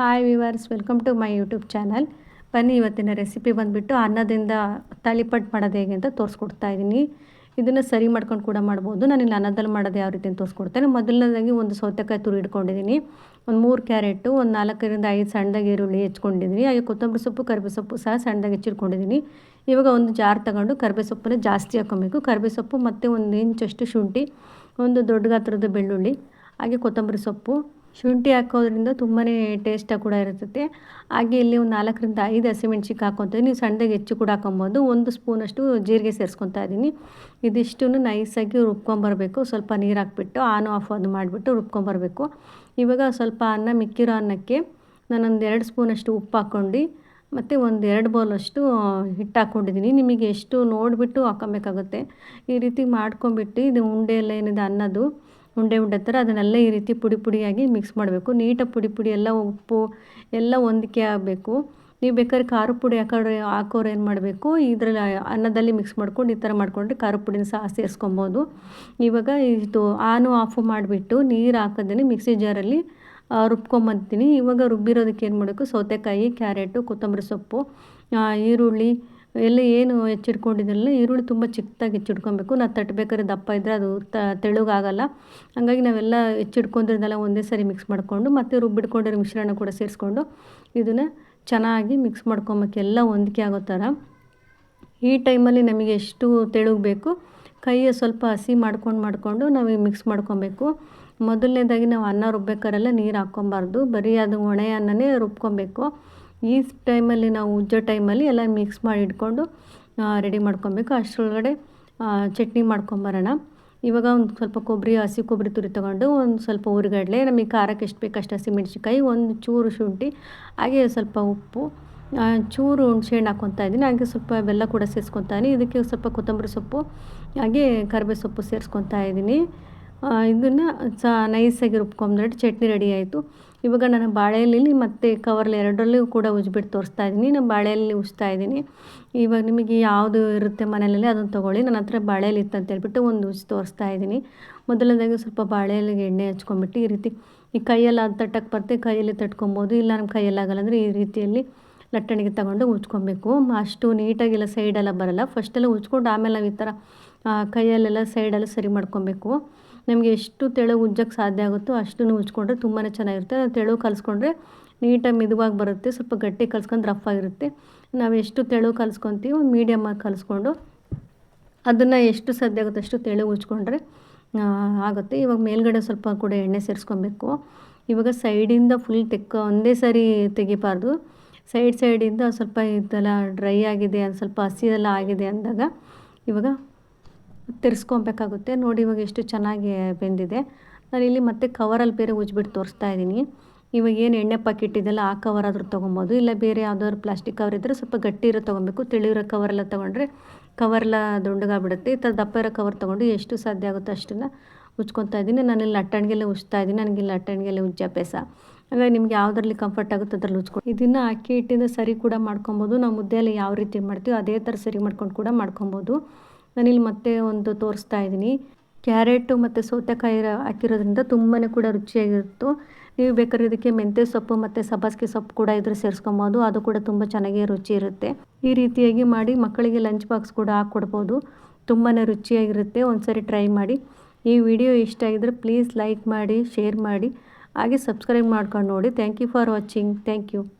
Hi viewers welcome to my YouTube channel ಬನ್ನಿ, ಇವತ್ತಿನ recipe ಬಂದುಬಿಟ್ಟು ಅನ್ನದಿಂದ ತಾಳಿಪಟ್ಟು ಮಾಡೋದು ಹೇಗೆ ಅಂತ ತೋರಿಸ್ಕೊಡ್ತಾ ಇದ್ದೀನಿ ಇದನ್ನು ಸರಿ ಮಾಡ್ಕೊಂಡು ಕೂಡ ಮಾಡ್ಬೋದು. ನಾನು ಇಲ್ಲಿ ಅನ್ನದಲ್ಲಿ ಮಾಡೋದು ಯಾವ ರೀತಿ ಅಂತ ತೋರಿಸ್ಕೊಡ್ತೇನೆ. ಮೊದಲನೇದಾಗಿ ಒಂದು ಸೌತೆಕಾಯಿ ತುರಿ ಇಟ್ಕೊಂಡಿದ್ದೀನಿ ಒಂದು ಮೂರು ಕ್ಯಾರೆಟು, ಒಂದು ನಾಲ್ಕರಿಂದ ಐದು ಸಣ್ಣದಾಗಿ ಈರುಳ್ಳಿ ಹೆಚ್ಕೊಂಡಿದ್ದೀನಿ ಹಾಗೆ ಕೊತ್ತಂಬರಿ ಸೊಪ್ಪು ಕರಿಬೇ ಸೊಪ್ಪು ಸಹ ಸಣ್ಣದಾಗಿ ಹೆಚ್ಚಿಟ್ಕೊಂಡಿದ್ದೀನಿ ಇವಾಗ ಒಂದು ಜಾರ್ ತಗೊಂಡು ಕರಿಬೇ ಸೊಪ್ಪನ್ನು ಜಾಸ್ತಿ ಹಾಕೊಬೇಕು. ಕರಿಬೇ ಸೊಪ್ಪು ಮತ್ತು ಒಂದು ಇಂಚಷ್ಟು ಶುಂಠಿ, ಒಂದು ದೊಡ್ಡ ಗಾತ್ರದ ಬೆಳ್ಳುಳ್ಳಿ, ಹಾಗೆ ಕೊತ್ತಂಬರಿ ಸೊಪ್ಪು ಶುಂಠಿ ಹಾಕೋದ್ರಿಂದ ತುಂಬಾ ಟೇಸ್ಟಾಗಿ ಕೂಡ ಇರುತ್ತೆ. ಹಾಗೆ ಇಲ್ಲಿ ಒಂದು ನಾಲ್ಕರಿಂದ ಐದು ಹಸಿಮೆಣ್ಸಿಗೆ ಹಾಕೊತೀನಿ ನೀವು ಸಣ್ಣದಾಗಿ ಹೆಚ್ಚು ಕೂಡ ಹಾಕೊಬೋದು. ಒಂದು ಸ್ಪೂನಷ್ಟು ಜೀರಿಗೆ ಸೇರಿಸ್ಕೊತಾ ಇದ್ದೀನಿ ಇದಿಷ್ಟು ನೈಸಾಗಿ ರುಬ್ಕೊಂಬರ್ಬೇಕು. ಸ್ವಲ್ಪ ನೀರು ಹಾಕ್ಬಿಟ್ಟು ಆನ್ ಆಫ್ ಅದು ಮಾಡಿಬಿಟ್ಟು ರುಬ್ಕೊಂಬರ್ಬೇಕು. ಇವಾಗ ಸ್ವಲ್ಪ ಅನ್ನ ಮಿಕ್ಕಿರೋ ಅನ್ನಕ್ಕೆ ನಾನೊಂದು ಎರಡು ಸ್ಪೂನಷ್ಟು ಉಪ್ಪು ಹಾಕ್ಕೊಂಡು ಮತ್ತು ಒಂದು ಎರಡು ಬೌಲಷ್ಟು ಹಿಟ್ಟು ಹಾಕ್ಕೊಂಡಿದ್ದೀನಿ ನಿಮಗೆ ಎಷ್ಟು ನೋಡಿಬಿಟ್ಟು ಹಾಕೊಬೇಕಾಗುತ್ತೆ. ಈ ರೀತಿ ಮಾಡ್ಕೊಂಬಿಟ್ಟು ಇದು ಉಂಡೆ ಎಲ್ಲ ಏನಿದೆ ಅನ್ನೋದು ಉಂಡೆ ಉಂಡೆ ಥರ ಅದನ್ನೆಲ್ಲ ಈ ರೀತಿ ಪುಡಿ ಪುಡಿಯಾಗಿ ಮಿಕ್ಸ್ ಮಾಡಬೇಕು. ನೀಟಾಗಿ ಪುಡಿ ಪುಡಿ ಎಲ್ಲ ಉಪ್ಪು ಎಲ್ಲ ಹೊಂದಿಕೆ ಆಗಬೇಕು ನೀವು ಬೇಕಾದ್ರೆ ಖಾರ ಪುಡಿ ಹಾಕೋರು ಹಾಕೋರು ಏನು ಮಾಡಬೇಕು? ಇದರಲ್ಲಿ ಅನ್ನದಲ್ಲಿ ಮಿಕ್ಸ್ ಮಾಡ್ಕೊಂಡು ಈ ಥರ ಮಾಡಿಕೊಂಡ್ರೆ ಖಾರ ಪುಡಿನ ಸಹ ಸೇರಿಸ್ಕೊಬೋದು. ಇವಾಗ ಇದು ಆನು ಆಫು ಮಾಡಿಬಿಟ್ಟು ನೀರು ಹಾಕೋದೇ ಮಿಕ್ಸಿ ಜಾರಲ್ಲಿ ರುಬ್ಕೊಂಬಂತೀನಿ. ಇವಾಗ ರುಬ್ಬಿರೋದಕ್ಕೆ ಏನು ಮಾಡಬೇಕು? ಸೌತೆಕಾಯಿ, ಕ್ಯಾರೆಟು, ಕೊತ್ತಂಬರಿ ಸೊಪ್ಪು ಈರುಳ್ಳಿ ಎಲ್ಲ ಏನು ಹೆಚ್ಚಿಟ್ಕೊಂಡಿದ್ರಲ್ಲ ಈರುಳ್ಳಿ ತುಂಬ ಚಿಕ್ಕದಾಗಿ ಹೆಚ್ಚಿಟ್ಕೊಬೇಕು ನಾವು ತಟ್ಟಬೇಕಾದ್ರೆ ದಪ್ಪ ಇದ್ದರೆ ಅದು ತೆಳುಗಾಗಲ್ಲ. ಹಾಗಾಗಿ ನಾವೆಲ್ಲ ಹೆಚ್ಚಿಟ್ಕೊಂಡಿರೋದೆಲ್ಲ ಒಂದೇ ಸರಿ ಮಿಕ್ಸ್ ಮಾಡಿಕೊಂಡು ಮತ್ತು ರುಬ್ಬಿಟ್ಕೊಂಡಿರೋ ಮಿಶ್ರಣ ಕೂಡ ಸೇರಿಸ್ಕೊಂಡು ಇದನ್ನು ಚೆನ್ನಾಗಿ ಮಿಕ್ಸ್ ಮಾಡ್ಕೊಬೇಕು. ಎಲ್ಲ ಹೊಂದಿಕೆ ಆಗೋ ಥರ. ಈ ಟೈಮಲ್ಲಿ ನಮಗೆ ಎಷ್ಟು ತೆಳುಗೆ ಬೇಕು ಕೈಯ ಸ್ವಲ್ಪ ಹಸಿ ಮಾಡ್ಕೊಂಡು ಮಾಡಿಕೊಂಡು ನಾವು ಮಿಕ್ಸ್ ಮಾಡ್ಕೊಬೇಕು. ಮೊದಲನೇದಾಗಿ ನಾವು ಅನ್ನ ರುಬ್ಬೇಕಾರೆಲ್ಲ ನೀರು ಹಾಕ್ಕೊಬಾರ್ದು. ಬರೀ ಅದು ಒಣೆ ಅನ್ನನೇ ರುಬ್ಕೊಬೇಕು. ಈ ಟೈಮಲ್ಲಿ ನಾವು ಉಜ್ಜೋ ಟೈಮಲ್ಲಿ ಎಲ್ಲ ಮಿಕ್ಸ್ ಮಾಡಿ ಇಟ್ಕೊಂಡು ರೆಡಿ ಮಾಡ್ಕೊಬೇಕು. ಅಷ್ಟರೊಳಗಡೆ ಚಟ್ನಿ ಮಾಡ್ಕೊಂಬರೋಣ. ಇವಾಗ ಒಂದು ಸ್ವಲ್ಪ ಕೊಬ್ಬರಿ ಹಸಿ ಕೊಬ್ಬರಿ ತುರಿ ತೊಗೊಂಡು, ಒಂದು ಸ್ವಲ್ಪ ಉರಿಗಡಲೆ ನಮಗೆ ಖಾರಕ್ಕೆ ಎಷ್ಟು ಬೇಕು ಅಷ್ಟು ಹಸಿಮೆಣ್ಸಿನ್ಕಾಯಿ ಒಂದು ಚೂರು ಶುಂಠಿ, ಹಾಗೆ ಸ್ವಲ್ಪ ಉಪ್ಪು ಚೂರು ಹುಣ್ಸೆಹಣ್ಣು ಹಾಕ್ಕೊತಾ ಇದ್ದೀನಿ. ಹಾಗೆ ಸ್ವಲ್ಪ ಬೆಲ್ಲ ಕೂಡ ಸೇರಿಸ್ಕೊತಾ ಇದ್ದೀನಿ. ಇದಕ್ಕೆ ಸ್ವಲ್ಪ ಕೊತ್ತಂಬರಿ ಸೊಪ್ಪು, ಹಾಗೆ ಕರಿಬೇ ಸೊಪ್ಪು ಸೇರಿಸ್ಕೊತಾ ಇದ್ದೀನಿ. ಇದನ್ನು ಸ ನೈಸಾಗಿ ರುಬ್ಕೊಂಬಿಟ್ಟು ಚಟ್ನಿ ರೆಡಿ ಆಯಿತು. ಇವಾಗ ನಾನು ಬಾಳೆಯಲ್ಲಿ ಮತ್ತು ಕವರ್ಲಿ ಎರಡರಲ್ಲೂ ಕೂಡ ಉಜ್ಬಿಟ್ಟು ತೋರಿಸ್ತಾ ಇದ್ದೀನಿ. ನಾನು ಬಾಳೆಯಲ್ಲಿ ಉಜ್ತಾ ಇದ್ದೀನಿ. ಇವಾಗ ನಿಮಗೆ ಯಾವುದು ಇರುತ್ತೆ ಮನೆಯಲ್ಲಿ ಅದನ್ನು ತೊಗೊಳ್ಳಿ. ನನ್ನ ಹತ್ರ ಬಾಳೆಯಲ್ಲಿ ಇತ್ತು ಅಂತೇಳ್ಬಿಟ್ಟು ಒಂದು ಉಜ್ಜಿ ತೋರಿಸ್ತಾ ಇದ್ದೀನಿ. ಮೊದಲನೇದಾಗಿ ಸ್ವಲ್ಪ ಬಾಳೆಯಲ್ಲಿ ಎಣ್ಣೆ ಹಚ್ಕೊಂಬಿಟ್ಟು ಈ ರೀತಿ ಈ ಕೈಯಲ್ಲಿ ಅದು ತಟ್ಟಕ್ಕೆ ಬರ್ತೆ ಕೈಯಲ್ಲಿ ತಟ್ಕೊಬೋದು, ಇಲ್ಲ ನಮ್ಮ ಕೈಯಲ್ಲಿ ಆಗಲ್ಲ ಅಂದರೆ ಈ ರೀತಿಯಲ್ಲಿ ಲಟ್ಟಣಿಗೆ ತಗೊಂಡು ಉಜ್ಕೊಬೇಕು. ಅಷ್ಟು ನೀಟಾಗಿಲ್ಲ ಸೈಡೆಲ್ಲ ಬರಲ್ಲ. ಫಸ್ಟೆಲ್ಲ ಉಜ್ಕೊಂಡು ಆಮೇಲೆ ನಾವು ಈ ಥರ ಕೈಯಲ್ಲೆಲ್ಲ ಸೈಡೆಲ್ಲ ಸರಿ ಮಾಡ್ಕೊಬೇಕು. ನಮಗೆ ಎಷ್ಟು ತೆಳು ಉಜ್ಜಕ್ಕೆ ಸಾಧ್ಯ ಆಗುತ್ತೋ ಅಷ್ಟನ್ನು ಉಜ್ಕೊಂಡ್ರೆ ತುಂಬಾ ಚೆನ್ನಾಗಿರುತ್ತೆ. ತೆಳು ಕಲಿಸ್ಕೊಂಡ್ರೆ ನೀಟಾಗಿ ಮಿದುವಾಗಿ ಬರುತ್ತೆ, ಸ್ವಲ್ಪ ಗಟ್ಟಿ ಕಲ್ಸ್ಕೊಂಡು ರಫ್ ಆಗಿರುತ್ತೆ. ನಾವು ಎಷ್ಟು ತೆಳು ಕಲಿಸ್ಕೊತೀವಿ ಒಂದು ಮೀಡಿಯಮಾಗಿ ಕಲಿಸ್ಕೊಂಡು ಅದನ್ನು ಎಷ್ಟು ಸಾಧ್ಯ ಆಗುತ್ತೆ ಅಷ್ಟು ತೆಳು ಉಜ್ಕೊಂಡ್ರೆ ಆಗುತ್ತೆ. ಇವಾಗ ಮೇಲ್ಗಡೆ ಸ್ವಲ್ಪ ಕೂಡ ಎಣ್ಣೆ ಸೇರಿಸ್ಕೊಬೇಕು. ಇವಾಗ ಸೈಡಿಂದ ಫುಲ್ ತೆಕ್ಕ, ಒಂದೇ ಸಾರಿ ತೆಗಿಬಾರ್ದು. ಸೈಡ್ ಸೈಡಿಂದ ಸ್ವಲ್ಪ ಇದೆಲ್ಲ ಡ್ರೈ ಆಗಿದೆ, ಸ್ವಲ್ಪ ಹಸಿ ಎಲ್ಲ ಆಗಿದೆ ಅಂದಾಗ ಇವಾಗ ತಿರ್ಸ್ಕೊಬೇಕಾಗುತ್ತೆ. ನೋಡಿ ಇವಾಗ ಎಷ್ಟು ಚೆನ್ನಾಗಿ ಬೆಂದಿದೆ. ಇಲ್ಲಿ ಮತ್ತೆ ಕವರಲ್ಲಿ ಬೇರೆ ಉಜ್ಬಿಟ್ಟು ತೋರಿಸ್ತಾ ಇದ್ದೀನಿ. ಇವಾಗ ಏನು ಎಣ್ಣೆ ಪಾಕೆಟ್ ಇದೆಲ್ಲ ಆ ಕವರ್ ಆದರೂ ತೊಗೊಬೋದು. ಇಲ್ಲ ಬೇರೆ ಯಾವುದಾದ್ರು ಪ್ಲಾಸ್ಟಿಕ್ ಕವರ್ ಇದ್ದರೆ ಸ್ವಲ್ಪ ಗಟ್ಟಿ ಇರೋ ತೊಗೊಬೇಕು. ತಿಳಿರೋ ಕವರೆಲ್ಲ ತೊಗೊಂಡ್ರೆ ಕವರೆಲ್ಲ ದುಂಡಗಾಗ್ಬಿಡುತ್ತೆ. ಈ ಥರ ದಪ್ಪ ಇರೋ ಕವರ್ ತೊಗೊಂಡು ಎಷ್ಟು ಸಾಧ್ಯ ಆಗುತ್ತೋ ಅಷ್ಟನ್ನು ಉಜ್ಕೊತಾ ಇದ್ದೀನಿ. ಇಲ್ಲಿ ಲಟ್ಟಣಿಗೆಲ್ಲ ಉಜ್ತಾ ಇದ್ದೀನಿ. ನನಗೆ ಲಟ್ಟಣಿಗೆಲ್ಲ ಉಜ್ಜ ಅಭ್ಯಾಸ. ಹಾಗಾಗಿ ನಿಮ್ಗೆ ಯಾವುದ್ರಲ್ಲಿ ಕಂಫರ್ಟ್ ಆಗುತ್ತೆ ಅದ್ರಲ್ಲಿ ಉಜ್ಕೊಂಡು ಇದನ್ನು ಅಕ್ಕಿ ಹಿಟ್ಟಿಂದ ಸರಿ ಕೂಡ ಮಾಡ್ಕೊಬೋದು. ನಾವು ಮುದ್ದೆಯಲ್ಲಿ ಯಾವ ರೀತಿ ಮಾಡ್ತೀವಿ ಅದೇ ಥರ ಸರಿ ಮಾಡ್ಕೊಂಡು ಕೂಡ ಮಾಡ್ಕೊಬೋದು. ನಾನಿಲ್ಲಿ ಮತ್ತೆ ಒಂದು ತೋರಿಸ್ತಾ ಇದ್ದೀನಿ. ಕ್ಯಾರೆಟು ಮತ್ತು ಸೌತೆಕಾಯಿ ಹಾಕಿರೋದ್ರಿಂದ ತುಂಬಾ ಕೂಡ ರುಚಿಯಾಗಿರುತ್ತೆ. ನೀವು ಬೇಕಾದ್ರೆ ಇದಕ್ಕೆ ಮೆಂತ್ಯ ಸೊಪ್ಪು ಮತ್ತು ಸಬ್ಬಾಸ್ಗೆ ಸೊಪ್ಪು ಕೂಡ ಇದ್ರೆ ಸೇರಿಸ್ಕೊಬೋದು. ಅದು ಕೂಡ ತುಂಬ ಚೆನ್ನಾಗಿ ರುಚಿ ಇರುತ್ತೆ. ಈ ರೀತಿಯಾಗಿ ಮಾಡಿ ಮಕ್ಕಳಿಗೆ ಲಂಚ್ ಬಾಕ್ಸ್ ಕೂಡ ಹಾಕ್ಕೊಡ್ಬೋದು. ತುಂಬಾ ರುಚಿಯಾಗಿರುತ್ತೆ. ಒಂದ್ಸರಿ ಟ್ರೈ ಮಾಡಿ. ಈ ವಿಡಿಯೋ ಇಷ್ಟ ಆಗಿದ್ರೆ ಪ್ಲೀಸ್ ಲೈಕ್ ಮಾಡಿ, ಶೇರ್ ಮಾಡಿ. ಹಾಗೆ ಸಬ್ಸ್ಕ್ರೈಬ್ ಮಾಡ್ಕೊಂಡು ನೋಡಿ. Thank you for watching. Thank you.